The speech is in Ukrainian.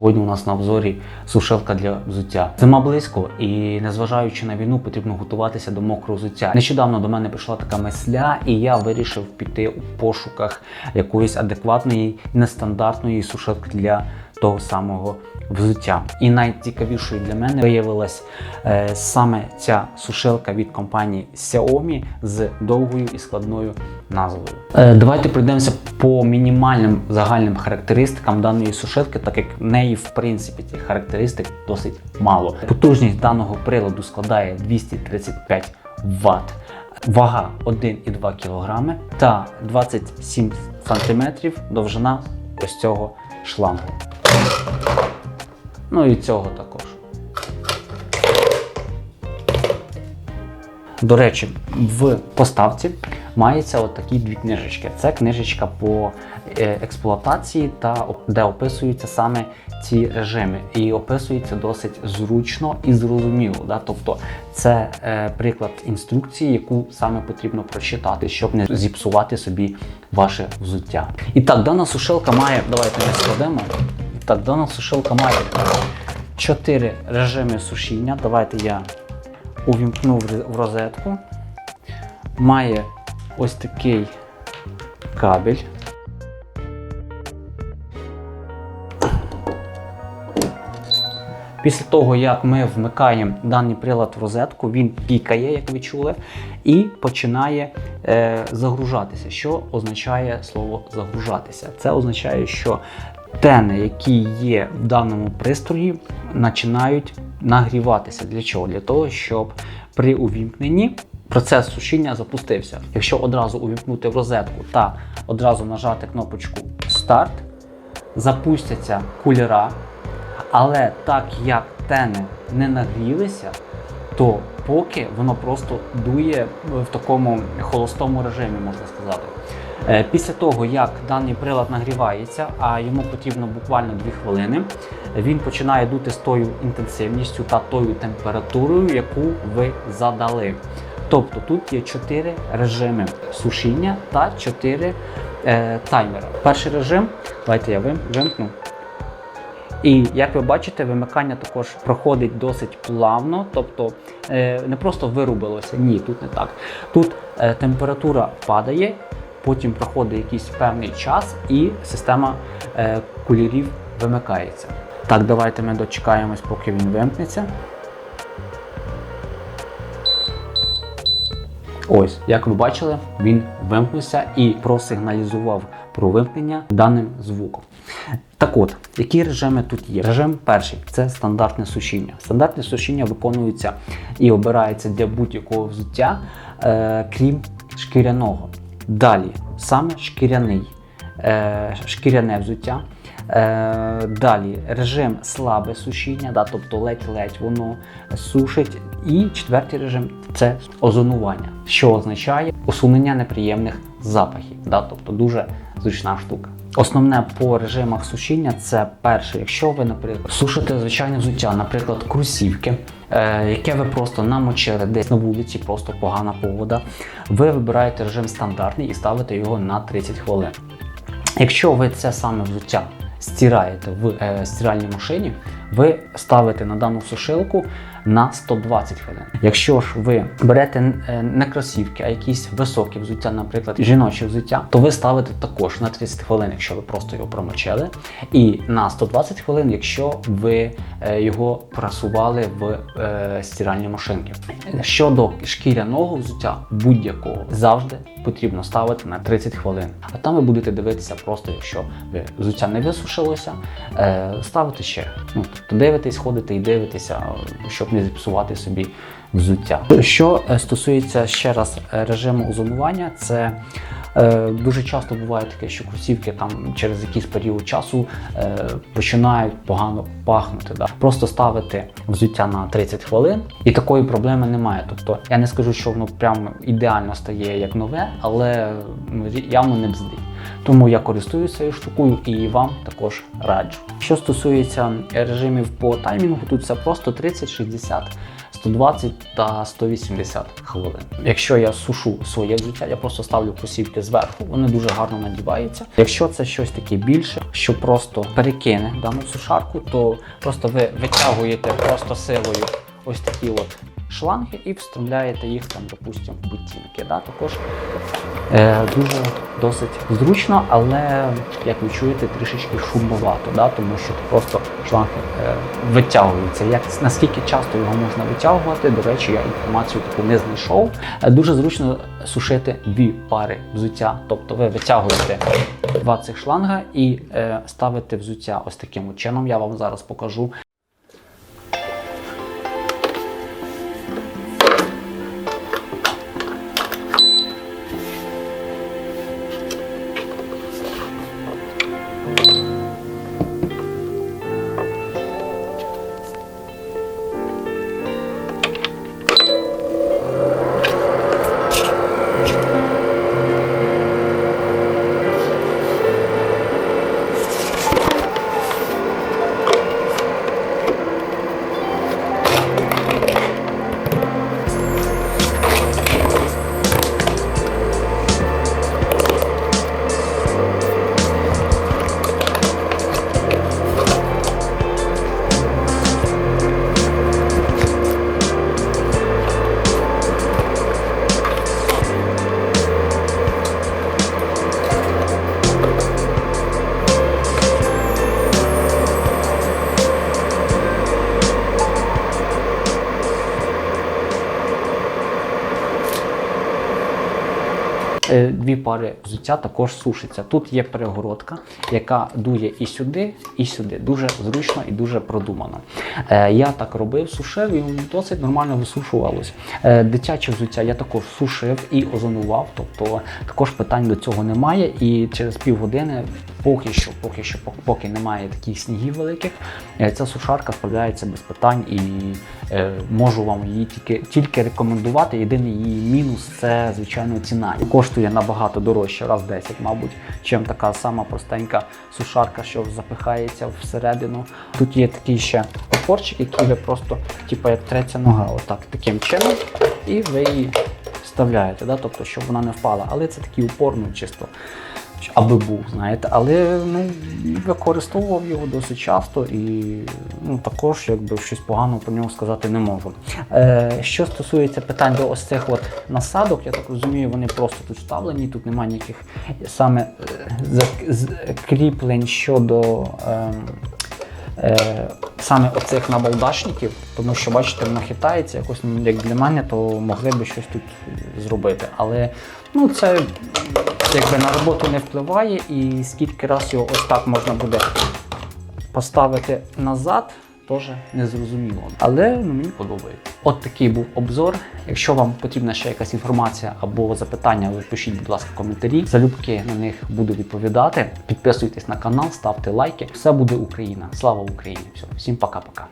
Сьогодні у нас на обзорі сушилка для взуття. Зима близько, і незважаючи на війну, потрібно готуватися до мокрого взуття. Нещодавно до мене прийшла така мисля, і я вирішив піти у пошуках якоїсь адекватної, нестандартної сушилки для того самого взуття. І найцікавішою для мене виявилась е, саме ця сушилка від компанії Xiaomi з довгою і складною назвою. Е, давайте пройдемося по мінімальним загальним характеристикам даної сушилки, так як в неї в принципі цих характеристик досить мало. Потужність даного приладу складає 235 Вт. Вага 1,2 кг та 27 см довжина ось цього шлангу. Ну і цього також. До речі, в поставці мається от такі дві книжечки. Це книжечка по е, експлуатації та де описуються саме ці режими. І описується досить зручно і зрозуміло. Да? Тобто це е, приклад інструкції, яку саме потрібно прочитати, щоб не зіпсувати собі ваше взуття. І так, дана сушилка має. Давайте ми складемо. Так, дана сушилка має чотири режими сушіння. Давайте я увімкну в розетку. Має ось такий кабель. Після того, як ми вмикаємо даний прилад в розетку, він пікає, як ви чули, і починає е, загружатися. Що означає слово загружатися? Це означає, що тени, які є в даному пристрої, починають нагріватися. Для чого? Для того, щоб при увімкненні процес сушіння запустився. Якщо одразу увімкнути в розетку та одразу нажати кнопочку Старт, запустяться кулера. Але так як тени не нагрілися, то поки воно просто дує в такому холостому режимі, можна сказати. Е, Після того, як даний прилад нагрівається, а йому потрібно буквально 2 хвилини, він починає дути з тою інтенсивністю та тою температурою, яку ви задали. Тобто тут є 4 режими сушіння та 4 е, таймера. Перший режим, давайте я вим- вимкну. І як ви бачите, вимикання також проходить досить плавно, тобто е, не просто вирубилося, ні, тут не так. Тут е, температура падає, потім проходить якийсь певний час, і система кулірів вимикається. Так, давайте ми дочекаємось, поки він вимкнеться. Ось, як ви бачили, він вимкнувся і просигналізував про вимкнення даним звуком. Так от, які режими тут є? Режим перший це стандартне сушіння. Стандартне сушіння виконується і обирається для будь-якого взуття, е, крім шкіряного. Далі саме шкіряний, е, шкіряне взуття. Е, далі режим слабе сушіння, да, тобто ледь-ледь воно сушить. І четвертий режим це озонування, що означає усунення неприємних запахів. Да, тобто дуже зручна штука. Основне по режимах сушіння це перше, якщо ви, наприклад, сушите звичайне взуття, наприклад, кросівки, е, яке ви просто намочили десь на вулиці, просто погана погода, ви вибираєте режим стандартний і ставите його на 30 хвилин. Якщо ви це саме взуття стираєте в е, стиральній машині, ви ставите на дану сушилку на 120 хвилин. Якщо ж ви берете е, не кросівки, а якісь високі взуття, наприклад, жіноче взуття, то ви ставите також на 30 хвилин, якщо ви просто його промочили, і на 120 хвилин, якщо ви е, його прасували в е, стиральній машинці. Щодо шкіряного взуття будь-якого завжди потрібно ставити на 30 хвилин. А там ви будете дивитися просто, якщо ви взуття не висушилося, е, ставити ще. Ну, тобто дивитесь, ходите і дивитеся, щоб не зіпсувати собі взуття. Що е, стосується ще раз е, режиму озонування, це Е, Дуже часто буває таке, що кросівки там через якийсь період часу е, починають погано пахнути. Да. Просто ставити взуття на 30 хвилин, і такої проблеми немає. Тобто я не скажу, що воно прям ідеально стає як нове, але ну, явно не бздить. Тому я користуюся цією штукою і вам також раджу. Що стосується режимів по таймінгу, тут все просто 30, 60, 120 та 180 хвилин. Якщо я сушу своє взуття, я просто ставлю кросівки зверху, вони дуже гарно надіваються. Якщо це щось таке більше, що просто перекине дану сушарку, то просто ви витягуєте просто силою ось такі от шланги і вставляєте їх там, допустимо, в ботинки. Да? Також е, дуже досить зручно, але як ви чуєте, трішечки шумновато, да? тому що просто шланги е, витягуються. Як наскільки часто його можна витягувати? До речі, я інформацію таку не знайшов. Е, дуже зручно сушити дві пари взуття. Тобто ви витягуєте два цих шланга і е, ставите взуття ось таким чином. Я вам зараз покажу. Дві пари взуття також сушиться. Тут є перегородка, яка дує і сюди, і сюди. Дуже зручно і дуже продумано. Е, Я так робив, сушив і досить нормально висушувалось. Е, Дитяче взуття я також сушив і озонував, тобто також питань до цього немає. І через півгодини, поки що, поки що, поки немає таких снігів великих, е, ця сушарка справляється без питань і е, можу вам її тільки, тільки рекомендувати. Єдиний її мінус це звичайно ціна. І коштує набагато дорожче, раз в 10, мабуть, чим така сама простенька сушарка, що запихається всередину. Тут є такий ще опорчик, який ви просто, типу, як треться нога, отак таким чином, і ви її вставляєте, да? тобто, щоб вона не впала. Але це такий упор, ну, чисто аби був, знаєте. Але ну, використовував його досить часто і ну, також якби щось поганого про нього сказати не можу. Е, що стосується питань до ось цих от насадок, я так розумію, вони просто тут вставлені, тут немає ніяких саме е, зак- щодо. ем, Е, саме оцих набалдашників, тому що бачите, воно хитається якось ну, як для мене, то могли би щось тут зробити. Але ну, це якби на роботу не впливає, і скільки раз його ось так можна буде поставити назад, теж не зрозуміло. Але ну, мені подобається. От такий був обзор. Якщо вам потрібна ще якась інформація або запитання, ви пишіть, будь ласка, коментарі. Залюбки на них буду відповідати. Підписуйтесь на канал, ставте лайки. Все буде Україна. Слава Україні! Все, всім пока-пока.